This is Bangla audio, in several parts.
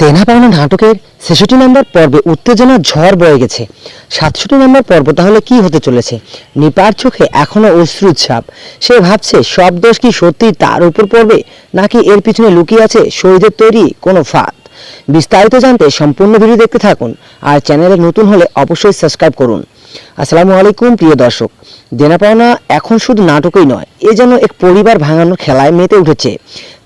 দেনা পাওনা নাটকের ছেষট্টি নম্বর পর্বে উত্তেজনা ঝড় বয়ে গেছে। সাতষট্টি নম্বর পর্ব তাহলে কি হতে চলেছে? নিপার চোখে এখনও অশ্রুৎসাপ সে ভাবছে, সব দোষ কি সত্যি তার উপর পড়বে? নাকি এর পিছনে লুকিয়ে আছে শহীদের তৈরি কোনো ফাঁদ? বিস্তারিত জানতে সম্পূর্ণ ভিডিও দেখতে থাকুন আর চ্যানেলে নতুন হলে অবশ্যই সাবস্ক্রাইব করুন। আসসালামু আলাইকুম, প্রিয় দর্শক। দেনা পাওনা এখন শুধু নাটকই নয়, এ যেন এক পরিবার ভাঙানোর খেলায় মেতে উঠেছে।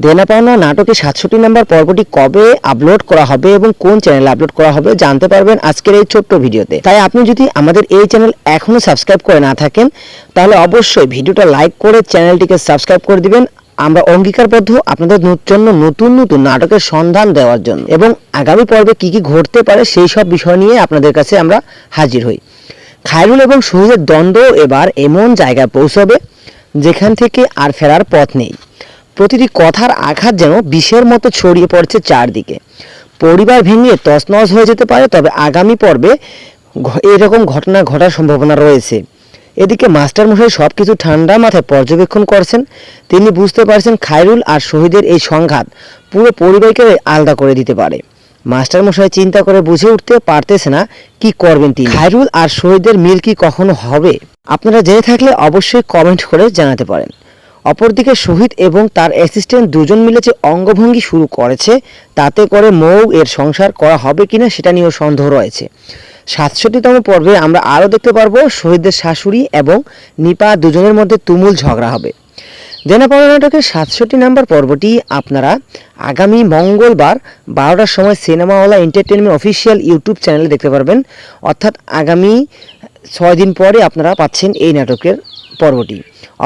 দেনা পাওনা নাটকের সাতষট্টি নম্বর পর্বটি কবে আপলোড করা হবে এবং কোন চ্যানেলে আপলোড করা হবে জানতে পারবেন আজকের এই ছোট্ট ভিডিওতে। তাই আপনি যদি আমাদের এই চ্যানেল এখনও সাবস্ক্রাইব করে না থাকেন, তাহলে অবশ্যই ভিডিওটা লাইক করে চ্যানেলটিকে সাবস্ক্রাইব করে দিবেন আমরা অঙ্গীকারবদ্ধ আপনাদের জন্য নতুন নতুন নাটকের সন্ধান দেওয়ার জন্য। এবং আগামী পর্বে কি কি ঘটতে পারে সেই সব বিষয় নিয়ে আপনাদের কাছে আমরা হাজির হই। খায়রুল এবং শহীদের দ্বন্দ্ব এবার এমন জায়গায় পৌঁছবে যেখান থেকে আর ফেরার পথ নেই। প্রতিটি কথার আঘাত যেন বিষের মতো ছড়িয়ে পড়ছে চারদিকে। পরিবার ভেঙে তছনছ হয়ে যেতে পারে, তবে আগামী পর্বে এরকম ঘটনা ঘটার সম্ভাবনা রয়েছে। এদিকে মাস্টার মশাই সব কিছু ঠান্ডা মাথায় পর্যবেক্ষণ করছেন। তিনি বুঝতে পারছেন খায়রুল আর শহীদের এই সংঘাত পুরো পরিবারকে আলাদা করে দিতে পারে। মাস্টার মশাই চিন্তা করে বুঝে উঠতে পারতেছে না কি করবেন তিনি। খায়রুল আর শহীদের মিল কি কখনো হবে? আপনারা জেনে থাকলে অবশ্যই কমেন্ট করে জানাতে পারেন। অপরদিকে শহীদ এবং তার অ্যাসিস্ট্যান্ট দুজন মিলে যে অঙ্গভঙ্গি শুরু করেছে, তাতে করে মৌ এর সংসার করা হবে কিনা সেটা নিয়েও সন্দেহ রয়েছে। সাতষট্টিতম পর্বে আমরা আরও দেখতে পারব শহীদদের শাশুড়ি এবং নিপা দুজনের মধ্যে তুমুল ঝগড়া হবে। দেনাপাড়া নাটকের সাতষট্টি নাম্বার পর্বটি আপনারা আগামী মঙ্গলবার বারোটার সময় সিনেমাওয়ালা এন্টারটেনমেন্ট অফিসিয়াল ইউটিউব চ্যানেলে দেখতে পারবেন। অর্থাৎ আগামী ছয় দিন পরে আপনারা পাচ্ছেন এই নাটকের পর্বটি।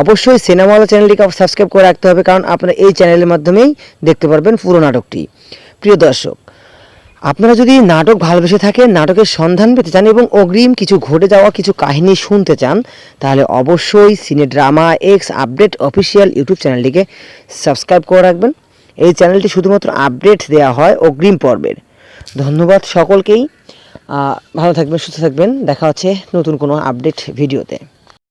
অবশ্যই সিনেমাওয়ালা চ্যানেলটিকে সাবস্ক্রাইব করে রাখতে হবে, কারণ আপনারা এই চ্যানেলের মাধ্যমেই দেখতে পারবেন পুরো নাটকটি। প্রিয় দর্শক আপনারা যদি নাটক ভালোবেসে থাকেন, নাটকের সন্ধান পেতে চান এবং অগ্রিম কিছু ঘটে যাওয়া কিছু কাহিনী শুনতে চান, তাহলে অবশ্যই cine drama X update official YouTube চ্যানেলটিকে সাবস্ক্রাইব করে রাখবেন। এই চ্যানেলটি শুধুমাত্র আপডেট দেওয়া হয় অগ্রিম পর্বের। ধন্যবাদ সকলকেই। ভালো থাকবেন, সুস্থ থাকবেন। দেখা হচ্ছে নতুন কোনো আপডেট ভিডিওতে।